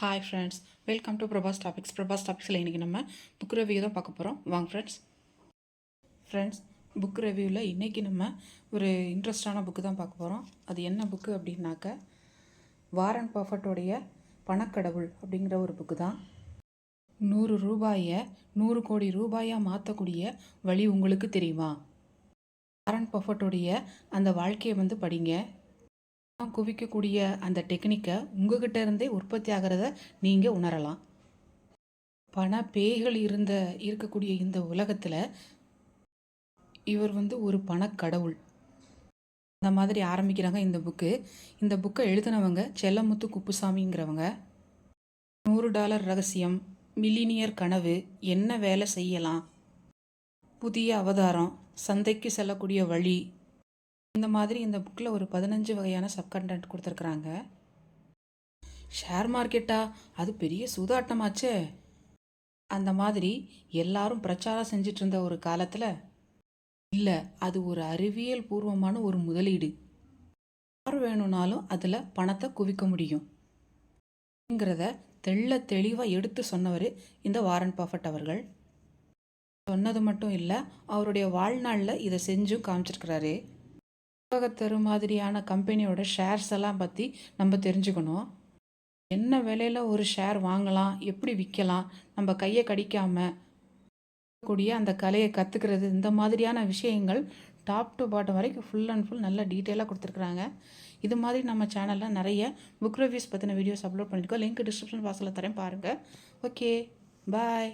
Hi friends welcome to Prabhas topics Prabhas டாபிக்ஸில் இன்றைக்கி நம்ம book review தான் பார்க்க போகிறோம் வாங்க ஃப்ரெண்ட்ஸ் ஃப்ரெண்ட்ஸ் புக் ரிவ்யூவில் இன்றைக்கி நம்ம ஒரு இன்ட்ரெஸ்டான புக்கு தான் பார்க்க போகிறோம் அது என்ன புக்கு அப்படின்னாக்க வாரன் பர்ஃபர்ட்டோடைய பணக்கடவுள் அப்படிங்கிற ஒரு புக்கு தான். நூறு ரூபாயை நூறு கோடி ரூபாயாக மாற்றக்கூடிய வழி உங்களுக்கு தெரியுமா? வாரன் பஃபட்டோடைய அந்த வாழ்க்கையை வந்து படிங்க. பணம் குவிக்கக்கூடிய அந்த டெக்னிக்கை உங்ககிட்ட இருந்தே உற்பத்தி ஆகிறத நீங்கள் உணரலாம். பண பேய்கள் இருந்த இருக்கக்கூடிய இந்த உலகத்தில் இவர் வந்து ஒரு பணக்கடவுள். அந்த மாதிரி ஆரம்பிக்கிறாங்க இந்த புக்கு. இந்த புக்கை எழுதினவங்க செல்லமுத்து குப்புசாமிங்கிறவங்க. நூறு டாலர் ரகசியம் மில்லினியர் கனவு என்ன வேலை செய்யலாம்? புதிய அவதாரம் சந்தைக்கு செல்லக்கூடிய வழி இந்த மாதிரி இந்த புக்கில் ஒரு பதினஞ்சு வகையான சப்கண்டென்ட் கொடுத்துருக்குறாங்க. ஷேர் மார்க்கெட்டா அது பெரிய சூதாட்டமாச்சே. அந்த மாதிரி எல்லாரும் பிரச்சாரம் செஞ்சிட்டு இருந்த ஒரு காலத்தில் இல்லை அது ஒரு அறிவியல் பூர்வமான ஒரு முதலீடு. யார் வேணும்னாலும் அதில் பணத்தை குவிக்க முடியும். அப்படிங்கிறத தெள்ள தெளிவாக எடுத்து சொன்னவர் இந்த வாரன் பஃபட் அவர்கள். சொன்னது மட்டும் இல்லை அவருடைய வாழ்நாளில் இதை செஞ்சும் காமிச்சிருக்கிறாரு. தரு மாதிரியான கம்பெனியோட ஷேர்ஸ் எல்லாம் பற்றி நம்ம தெரிஞ்சுக்கணும். என்ன விலையில் ஒரு ஷேர் வாங்கலாம் எப்படி விற்கலாம் நம்ம கையை கடிக்காமல் கூடிய அந்த கலையை கற்றுக்கிறது இந்த மாதிரியான விஷயங்கள் டாப் டு பாட்டம் வரைக்கும் ஃபுல் அண்ட் ஃபுல் நல்ல டீட்டெயிலாக கொடுத்துருக்குறாங்க. இது மாதிரி நம்ம சேனலில் நிறைய புக் ரிவ்யூஸ் பற்றின வீடியோஸ் அப்லோட் பண்ணியிருக்கோம் லிங்க் டிஸ்கிரிப்ஷன் பாக்ஸில் தரேன் பாருங்கள் ஓகே பாய்